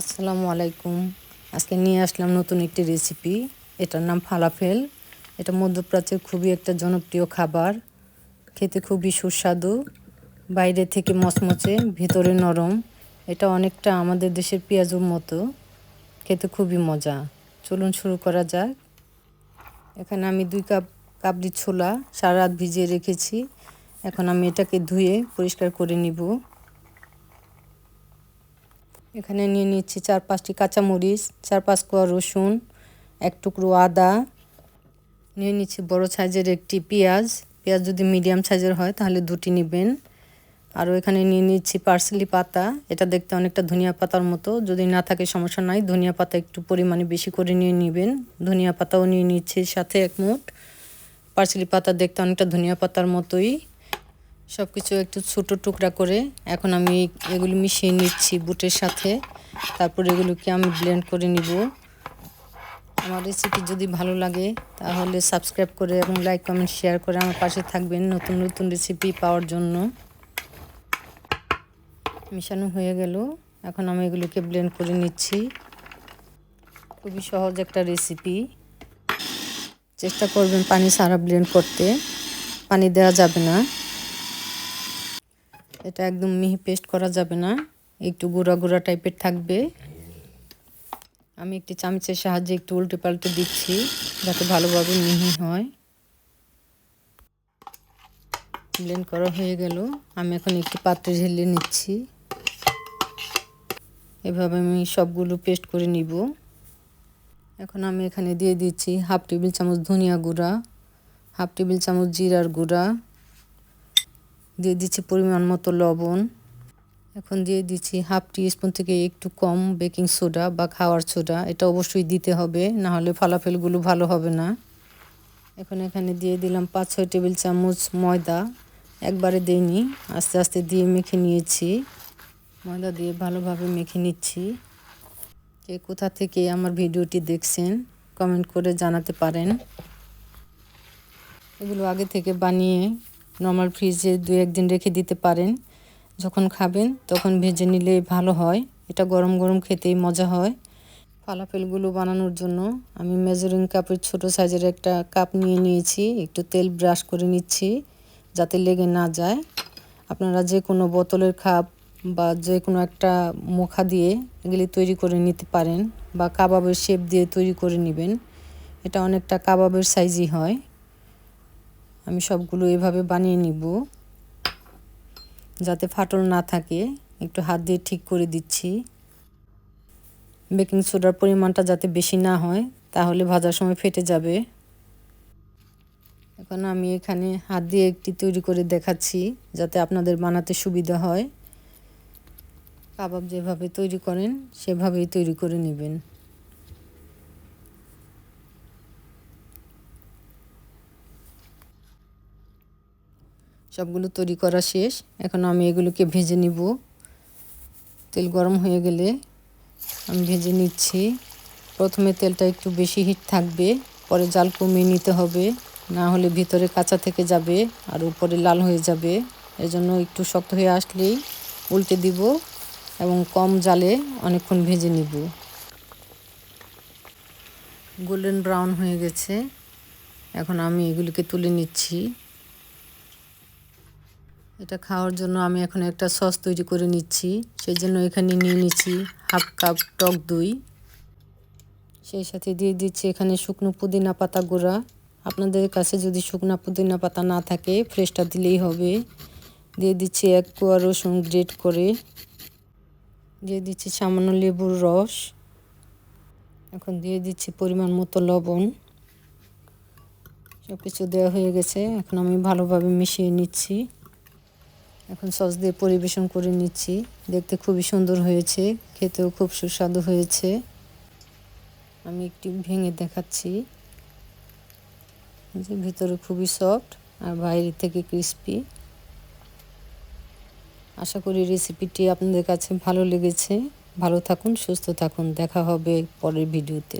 আসসালামু আলাইকুম। আজকে নিয়ে আসলাম নতুন একটি রেসিপি এটার নাম ফালাফেল এটা মধ্যপ্রাচ্যের খুবই একটা জনপ্রিয় খাবার। খেতে খুবই সুস্বাদু। বাইরে থেকে মচমচে, ভিতরে নরম। এটা অনেকটা আমাদের দেশের পেঁয়াজুর মতো। খেতে খুবই মজা। চলুন শুরু করা যাক। এখানে আমি দুই কাপ, কাবলি ছোলা, সারা রাত ভিজিয়ে রেখেছি। এখন আমি এটাকে ধুয়ে পরিষ্কার করে নিব। এখানে নিয়ে নিচ্ছি চার পাঁচটি কাঁচামরিচ, চার পাঁচ কোয়া রসুন, এক টুকরো আদা। নিয়ে নিচ্ছি বড় সাইজের একটি পেঁয়াজ। পেঁয়াজ যদি মিডিয়াম সাইজের হয় তাহলে দুটি নেবেন। আরও এখানে নিয়ে নিচ্ছি পার্সেলি পাতা। এটা দেখতে অনেকটা ধনিয়া পাতার মতো। যদি না থাকে সমস্যা নাই, ধনিয়া পাতা একটু পরিমাণে বেশি করে নিয়ে নেবেন। ধনিয়া পাতাও নিয়ে নিচ্ছি সাথে এক মুঠ পার্সেলি পাতা দেখতে অনেকটা ধনিয়া পাতার মতোই। সব কিছু একটু ছোটো টুকরা করে এখন আমি এগুলো মিশিয়ে নিচ্ছি বুটের সাথে। তারপর এগুলোকে আমি ব্লেন্ড করে নিব। আমার রেসিপি যদি ভালো লাগে, তাহলে সাবস্ক্রাইব করে এবং লাইক কমেন্ট শেয়ার করে আমার পাশে থাকবেন নতুন নতুন রেসিপি পাওয়ার জন্য। মিশানো হয়ে গেল। এখন আমি এগুলোকে ব্লেন্ড করে নিচ্ছি। খুবই সহজ একটা রেসিপি চেষ্টা করবেন পানি সারা ব্লেন্ড করতে। পানি দেওয়া যাবে না। এটা একদম মিহি পেস্ট করা যাবে না। একটু গুঁড়া গুঁড়া টাইপের থাকবে। আমি একটি চামচের সাহায্যে একটু উল্টে পাল্টে দিচ্ছি যাতে ভালোভাবে মিহি হয়। ব্লেন্ড করা হয়ে গেল। আমি এখন একটি পাত্রে ঢেলে নিচ্ছি। এভাবে আমি সবগুলো পেস্ট করে নিব। এখন আমি এখানে দিয়ে দিচ্ছি হাফ টেবিল চামচ ধনিয়া গুঁড়া, হাফ টেবিল চামচ জিরার গুঁড়া দিয়ে দিচ্ছি পরিমাণ মতো লবণ। এখন দিয়ে দিচ্ছি হাফ টি স্পুন থেকে একটু কম বেকিং সোডা বা খাওয়ার সোডা, এটা অবশ্যই দিতে হবে, না হলে ফালাফেলগুলো ভালো হবে না। এখন এখানে দিয়ে দিলাম পাঁচ ছয় টেবিল চামচ ময়দা, একবারে দিইনি, আস্তে আস্তে দিয়ে মেখে নিয়েছি। ময়দা দিয়ে ভালোভাবে মেখে নিচ্ছি। কে কোথা থেকে আমার ভিডিওটি দেখছেন, কমেন্ট করে জানাতে পারেন। এগুলো আগে থেকে বানিয়ে নর্মাল ফ্রিজে দু একদিন রেখে দিতে পারেন। যখন খাবেন, তখন ভেজে নিলে ভালো হয়। এটা গরম গরম খেতেই মজা হয়। ফালাফেলগুলো বানানোর জন্য আমি মেজারিং কাপের ছোট সাইজের একটা কাপ নিয়ে নিয়েছি। একটু তেল ব্রাশ করে নিচ্ছি যাতে লেগে না যায়। আপনারা যে কোনো বোতলের খাপ বা যে কোনো একটা মুখা দিয়ে এগুলি তৈরি করে নিতে পারেন বা কাবাবের শেপ দিয়ে তৈরি করে নেবেন। এটা অনেকটা কাবাবের সাইজই হয়। আমি সবগুলো এভাবে বানিয়ে নিব। যাতে ফাটল না থাকে, একটু হাত দিয়ে ঠিক করে দিচ্ছি। বেকিং সোডার পরিমাণটা যাতে বেশি না হয়, তাহলে ভাজার সময় ফেটে যাবে। এখন আমি এখানে হাত দিয়ে একটি তৈরি করে দেখাচ্ছি, যাতে আপনাদের বানাতে সুবিধা হয়। কাবাব যেভাবে তৈরি করেন, সেভাবেই তৈরি করে নেবেন। সবগুলো তৈরি করা শেষ। এখন আমি এগুলোকে ভেজে নিব। তেল গরম হয়ে গেলে আমি ভেজে নিচ্ছি। প্রথমে তেলটা একটু বেশি হিট থাকবে, পরে জাল কমিয়ে নিতে হবে। না হলে ভিতরে কাঁচা থেকে যাবে আর উপরে লাল হয়ে যাবে। এজন্য একটু শক্ত হয়ে আসলেই উল্টে দিব এবং কম জালে অনেকক্ষণ ভেজে নিব। গোল্ডেন ব্রাউন হয়ে গেছে। এখন আমি এগুলিকে তুলে নিচ্ছি। এটা খাওয়ার জন্য আমি এখন একটা সস তৈরি করে নিচ্ছি। সেই জন্য এখানে নিয়ে নিচ্ছি হাফ কাপ টক দই। সেই সাথে দিয়ে দিচ্ছি এখানে শুকনো পুদিনা পাতা গুঁড়া। আপনাদের কাছে যদি শুকনো পুদিনা পাতা না থাকে, ফ্রেশটা দিলেই হবে। দিয়ে দিচ্ছি এক কোয়া রসুন গ্রেট করে। দিয়ে দিচ্ছি সামান্য লেবুর রস। এখন দিয়ে দিচ্ছি পরিমাণ মতো লবণ। সব কিছু দেওয়া হয়ে গেছে। এখন আমি ভালোভাবে মিশিয়ে নিচ্ছি। এখন সস দিয়ে পরিবেশন করে নিচ্ছি। দেখতে খুবই সুন্দর হয়েছে, খেতেও খুব সুস্বাদু হয়েছে। আমি একটু ভেঙে দেখাচ্ছি। যে ভিতরে খুবই সফট আর বাইরে থেকে ক্রিস্পি আশা করি রেসিপিটি আপনাদের কাছে ভালো লেগেছে। ভালো থাকুন, সুস্থ থাকুন। দেখা হবে পরের ভিডিওতে।